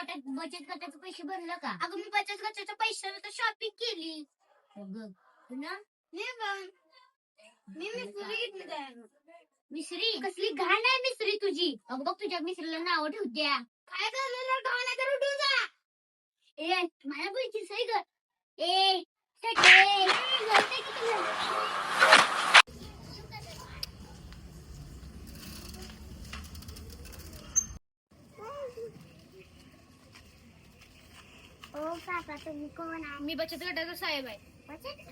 बचत बचत गटाचे पैसे भरलं का? अगं मी बचत गटाच्या पैशाने तर शॉपिंग केली. अगं पुन्हा मी पण मी मिसरी घेतली काय मिसरी? कसली? घाण आहे मिसरी तुझी. अगं बघ तुझ्या मिसरीला नाव ठेवत्या काय झालं घाण आहे तर उठून जा. ए मला बोलची सही ग? ए सटे, ए, ग, ते किती झालं? ओ काका तुम्ही कोण आहे मी बचत गटाचा साहेब आहे बचत?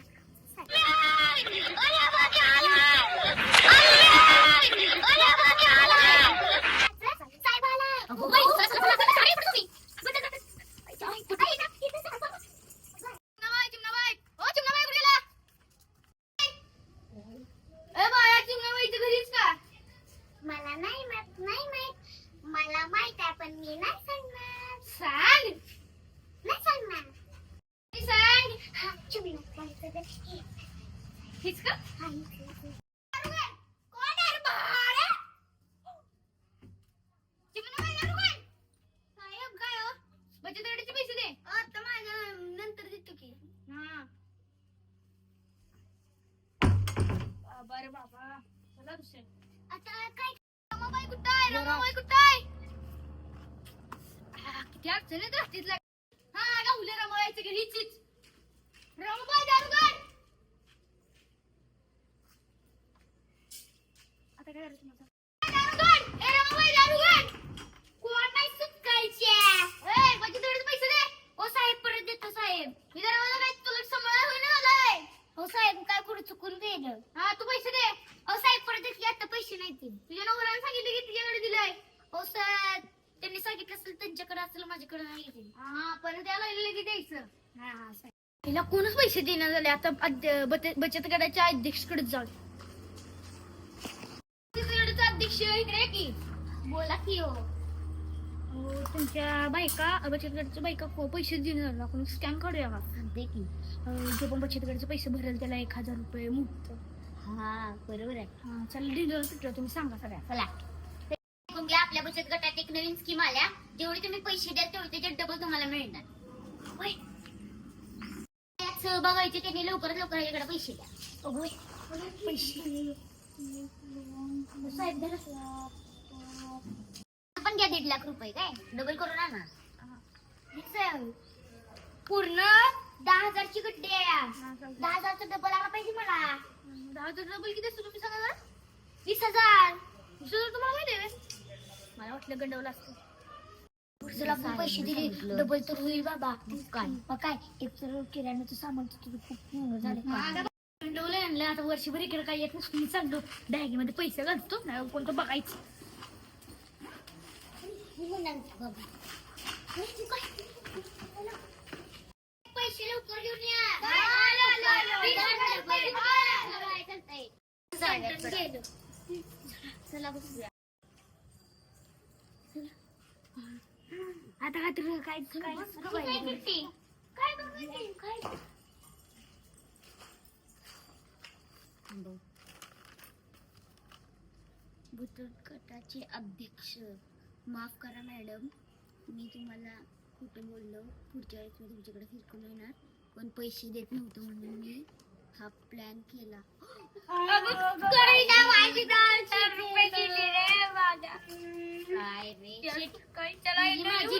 मला नाही माहीत नाही माहीत मला माहीत आहे पण मी नाही सांगणार सांग. नाही सांगणार ती सांग. चिमणा काय हीच का? कोण आहे रे बाळा? चिमणाबाई, दारू काय? साहेब, काय? बचत गटाचे पैसे दे. आता माझ्या नंतर देतो की हा. बाबा. चला दुसरं. आता काय रमाबाई कुठं आहे? रमाबाई कुठं आहे? किती अडचणीत राहतीत लाग. हा, गावले रमाबाईच्या घरी हीचीच. रमाबाई, आता काय करायचं माझं? दारू काढ. ए, रमाबाई, दारू काढ. कोण नाही सुटकायच्या. ए, माझे थोडेच पैसे दे. ओ, साहेब, परत देतो, साहेब. मी जरा मला काय तुला सांभाळायला होईना झालंय. हो साहेब काय करू चुकून गेलं हा, तू पैसे दे. हो साहेब परत येत की आता पैसे नाही ते तुझ्या नवऱ्याने सांगितलं की तुझ्याकडे दिलंय हो साहेब त्यांनी सांगितलं असेल माझ्याकडे नाही येते. हा परत यायला लगेच द्यायचं. हा हा साहेब तिला कोणच पैसे देणार झाले आता अध्य- बचत गटाच्या अध्यक्षकडे जाऊ. बचत गटाचा अध्यक्ष इकडे आहे की. बोला की हो. अहो, तुमच्या बायका बचत गटाच्या बायका को- पैसे देणार झाले आपण स्कॅन काढूया का की. अं, जो पण बचत गटाचे पैसे भरेल त्याला एक हजार रुपये मुक्त हा बरोबर आहे. हा चला पेट्रोल तुम्ही सांगा सगळ्या. चला. घ्या आपल्या बचत गटात एक नवीन स्कीम आल्या. जेवढे तुम्ही पैसे द्याल तेवढे त्याच्यात डबल तुम्हाला मिळणार. होय. त्यात सहभाग व्हायचे त्यांनी लवकरात लवकर याच्याकडे पैसे द्या. पैसे. साहेब. पण घ्या दीड लाख रुपये काय? डबल करून आणा. पूर्ण दहा हजारची गड्डी आहे दहा हजारचं डबल आला पाहिजे मला. दहा हजार डबल किती असतो तुम्ही सांगा? वीस हजार. वीस वाटलं गंडवलं असतं. जर आपण पैसे दिले डबल तर होईल बाबा. काय? मग काय? एक तर किराण्याचं सामान तर तुझं खूप महाग झालं गंडवलं आणलं. आता वर्षभर इकडे काय येत नसतो. मी चाललो बॅगेमध्ये पैसे घालतो नाही कोणतं बघायचं. पैसे लवकर घेऊन या आलो, आलो. वीस हजार रुपये. आलो. चालतंय. चालतंय. चला बसूया. आता काय तर काय काय काय करते? काय बघते? काय? बचत गटाचे अध्यक्ष. माफ करा मॅडम. मी तुम्हाला खोटं बोललो. पुढच्या वेळेस मी तुमच्याकडे फिरकून येणार. पण पैसे देत नव्हतं म्हणून मी हा प्लॅन केला. काय रे माझी